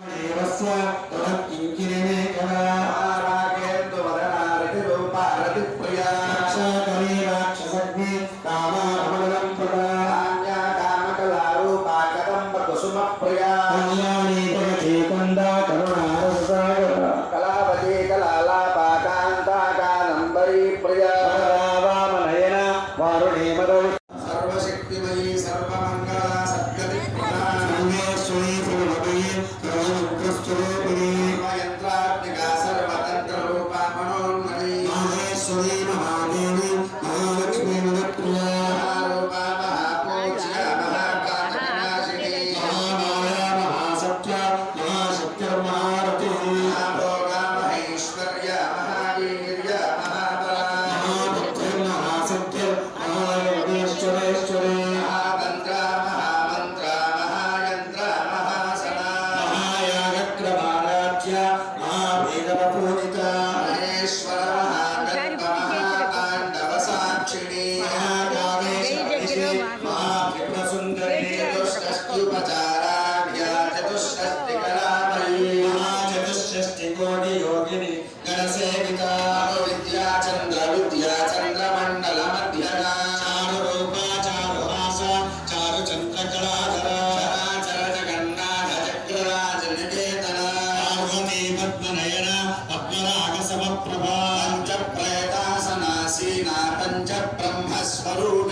దేవస్య తదకింకిరిమే కళా రాగేందు వదనారతి రూపారతి ప్రియా రాక్షకరీ రాక్షసగ్ని కామారమణం ప్రదా కామ్యా కామకలారూపా కదంబ కుసుమ ప్రియా కళ్యాణీ జగతి కందా కరుణారసాగర కళావతి కళాలాపా కాంతా కాదంబరీ ప్రియా వామనయన వారుణే మహాగర్భ మహాతాండవ సాక్షిణి పద్మనయన పద్మరాగ సమప్రభా పంచ ప్రేతాసనాసీనా పంచ బ్రహ్మస్వరూప